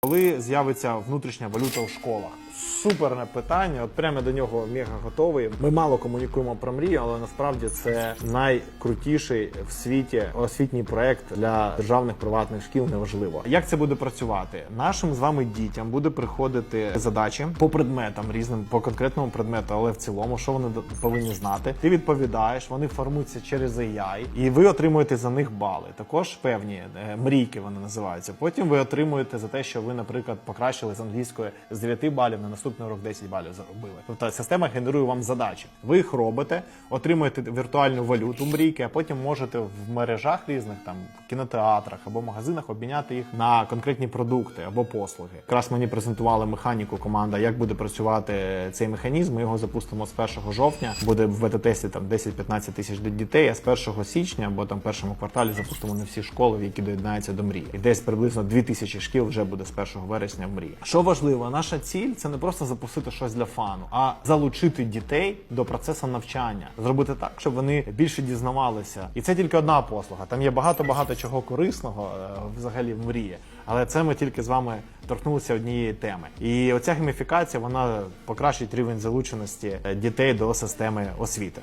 Коли з'явиться внутрішня валюта у школах? Суперне питання. От прямо до нього мега готовий. Ми мало комунікуємо про мрію, але насправді це найкрутіший в світі освітній проект для державних приватних шкіл. Неважливо, як це буде працювати. Нашим з вами дітям буде приходити задачі по предметам різним, по конкретному предмету, але в цілому, що вони повинні знати. Ти відповідаєш, вони формуються через AI, і ви отримуєте за них бали. Також певні е, мрійки вони називаються. Потім ви отримуєте за те, що ви, наприклад, покращили з англійської з 9 балів на наступний урок 10 балів заробили. Тобто система генерує вам задачі. Ви їх робите, отримуєте віртуальну валюту мрійки, а потім можете в мережах різних там в кінотеатрах або магазинах обміняти їх на конкретні продукти або послуги. Якраз мені презентували механіку команда, як буде працювати цей механізм. Ми його запустимо з 1 жовтня. Буде в бета-тесті там 10-15 тисяч дітей. А з 1 січня або там першому кварталі запустимо не всі школи, які доєднаються до мрії. І десь приблизно 2 тисячі шкіл вже буде з 1 вересня в мрії. Що важливо, наша ціль це не просто запустити щось для фану, а залучити дітей до процесу навчання, зробити так, щоб вони більше дізнавалися. І це тільки одна послуга. Там є багато багато чого корисного е, взагалі в мрії. Але це ми тільки з вами торкнулися однієї теми. І оця гейміфікація вона покращить рівень залученості е, дітей до системи освіти.